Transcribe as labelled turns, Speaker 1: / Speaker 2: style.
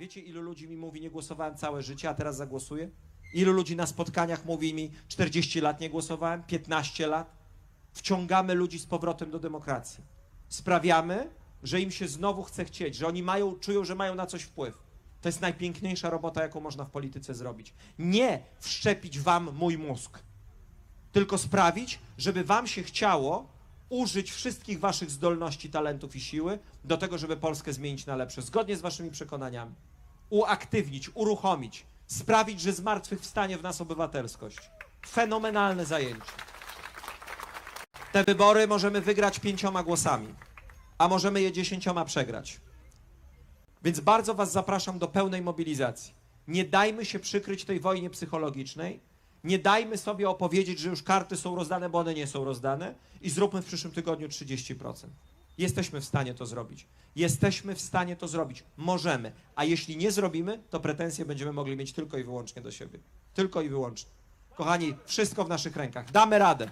Speaker 1: Wiecie, ilu ludzi mi mówi, nie głosowałem całe życie, a teraz zagłosuję? Ilu ludzi na spotkaniach mówi mi, 40 lat nie głosowałem, 15 lat? Wciągamy ludzi z powrotem do demokracji. Sprawiamy, że im się znowu chce chcieć, że oni mają, czują, że mają na coś wpływ. To jest najpiękniejsza robota, jaką można w polityce zrobić. Nie wszczepić wam mój mózg, tylko sprawić, żeby wam się chciało użyć wszystkich waszych zdolności, talentów i siły do tego, żeby Polskę zmienić na lepsze, zgodnie z waszymi przekonaniami. Uaktywnić, uruchomić, sprawić, że zmartwychwstanie w nas obywatelskość. Fenomenalne zajęcie. Te wybory możemy wygrać pięcioma głosami, a możemy je dziesięcioma przegrać. Więc bardzo Was zapraszam do pełnej mobilizacji. Nie dajmy się przykryć tej wojnie psychologicznej. Nie dajmy sobie opowiedzieć, że już karty są rozdane, bo one nie są rozdane i zróbmy w przyszłym tygodniu 30%. Jesteśmy w stanie to zrobić. Jesteśmy w stanie to zrobić. Możemy. A jeśli nie zrobimy, to pretensje będziemy mogli mieć tylko i wyłącznie do siebie. Tylko i wyłącznie. Kochani, wszystko w naszych rękach. Damy radę.